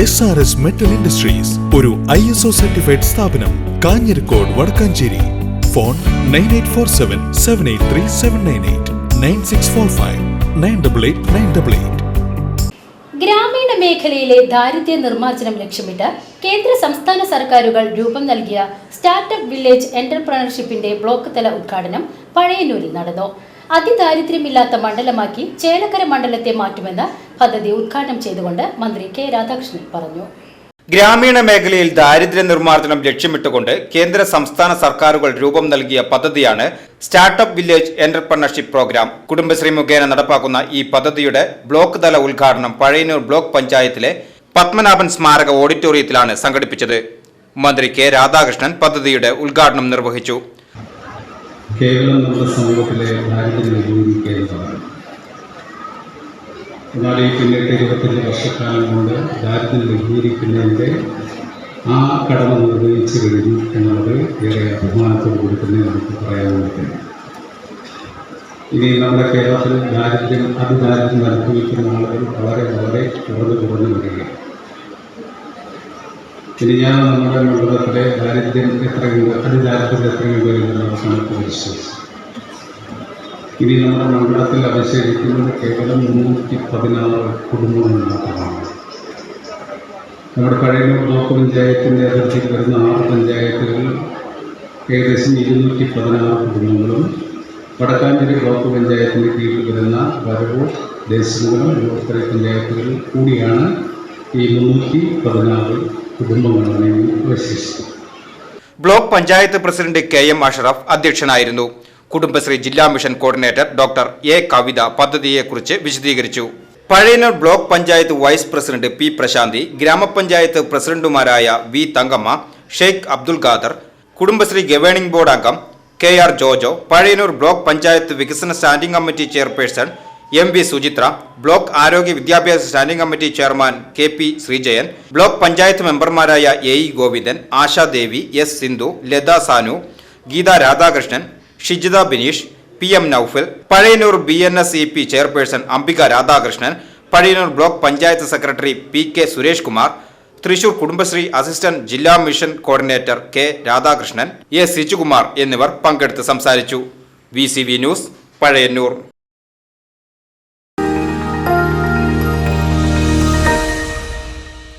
S R S metal industries ഒരു I S O certified സ്ഥാപനം Kanjirakode Vadakkanchery. Phone nine eight four seven seven eight three seven nine eight nine six four five nine double eight nine double eight ഗ്രാമീണ മേഖലയിലെ ദാരിദ്ര്യ നിർമ്മാർജനം ലക്ഷ്യമിട്ട് കേന്ദ്ര സംസ്ഥാന സർക്കാരുകൾ രൂപം നൽകിയ സ്റ്റാർട്ടപ്പ് വില്ലേജ് എന്റർപ്രണർഷിപ്പിന്റെ ബ്ലോക്ക് തല ഉദ്ഘാടനം പഴയന്നൂരിൽ നടന്നു. അതിദാരിദ്ര്യമില്ലാത്ത മണ്ഡലമാക്കി ചേലക്കര മണ്ഡലത്തെ മാറ്റുമെന്ന് പദ്ധതി ഉദ്ഘാടനം ചെയ്തുകൊണ്ട് മന്ത്രി കെ രാധാകൃഷ്ണൻ പറഞ്ഞു. ഗ്രാമീണ മേഖലയിൽ ദാരിദ്ര്യ നിർമ്മാർജനം ലക്ഷ്യമിട്ടുകൊണ്ട് കേന്ദ്ര സംസ്ഥാന സർക്കാരുകൾ രൂപം നൽകിയ പദ്ധതിയാണ് startup village entrepreneurship programme. Kudumbashree മുഖേന നടപ്പാക്കുന്ന ഈ പദ്ധതിയുടെ ബ്ലോക്ക് തല ഉദ്ഘാടനം പഴയന്നൂർ ബ്ലോക്ക് പഞ്ചായത്തിലെ പത്മനാഭൻ സ്മാരക ഓഡിറ്റോറിയത്തിലാണ് സംഘടിപ്പിച്ചത്. മന്ത്രി കെ രാധാകൃഷ്ണൻ പദ്ധതിയുടെ ഉദ്ഘാടനം നിർവഹിച്ചു. കേവലം നമ്മുടെ സമൂഹത്തിലെ ദാരിദ്ര്യം ലഘൂകരിക്കേണ്ടതാണ് എന്നാൽ ഈ പിന്നീട് ഇരുപത്തഞ്ച് വർഷക്കാലം കൊണ്ട് ദാരിദ്ര്യം ലഘൂകരിക്കുന്നതിന്റെ ആ കടമ നിർവഹിച്ചു കഴിഞ്ഞു എന്നുള്ളത് ഏറെ അഭിമാനത്തോടുകൂടി തന്നെ നമുക്ക് പറയാവുന്നതാണ് ഇനി നമ്മുടെ കേരളത്തിൽ ദാരിദ്ര്യം അതിദാരിദ്ര്യം അനുഭവിക്കുന്ന ആളുകൾ വളരെ വളരെ കുറഞ്ഞു കുറഞ്ഞു വരികയാണ്. ഞാൻ നമ്മുടെ മണ്ഡലത്തിലെ ദാരിദ്ര്യം എത്രയുണ്ട് അതിദാരിദ്ര്യം എത്ര എന്നുള്ള കണക്ക് പരിശോധിച്ചു ഇനി നമ്മുടെ മണ്ഡലത്തിൽ അവശേഷിക്കുന്നത് കേവലം മുന്നൂറ്റി പതിനാറ് കുടുംബങ്ങൾ മാത്രമാണ്. നമ്മുടെ പഴയ ബ്ലോക്ക് പഞ്ചായത്തിന്റെ അതിർത്തിയിൽ വരുന്ന ആറ് പഞ്ചായത്തുകൾ ഏകദേശം ഇരുന്നൂറ്റി പതിനാറ് കുടുംബങ്ങളും വടക്കാഞ്ചേരി ബ്ലോക്ക് പഞ്ചായത്തിന്റെ കീഴിൽ വരുന്ന വരവൂർ ദേശങ്ങളും ബ്ലോക്ക് പഞ്ചായത്തുകൾ കൂടിയാണ് ഈ മുന്നൂറ്റി പതിനാറ് block panchayat president K M Ashraf അധ്യക്ഷനായിരുന്നു. കുടുംബശ്രീ ജില്ലാ mission coordinator doctor A Kavitha പദ്ധതിയെക്കുറിച്ച് വിശദീകരിച്ചു. Pazhayannur block panchayat vice president P Prasanthi ഗ്രാമപഞ്ചായത്ത് പ്രസിഡന്റുമാരായ V Thankamma Sheikh Abdul Khader Kudumbashree governing board അംഗം K R Jojo Pazhayannur block panchayat വികസന standing committee chairperson M V Suchitra block ആരോഗ്യ വിദ്യാഭ്യാസ standing committee chairman K P Sreejayan block panchayat മെമ്പർമാരായ A E Govindan Ashadevi S Sindhu Latha Sanu Geetha Radhakrishnan Shijitha Bineesh P M Noufal Pazhayannur B N S E P chairperson Ambika Radhakrishnan Pazhayannur block panchayat secretary P K Suresh Kumar Thrissur Kudumbashree assistant ജില്ലാ mission coordinator K Radhakrishnan A Sijukumar എന്നിവർ പങ്കെടുത്ത് സംസാരിച്ചു. V news Pazhayannur.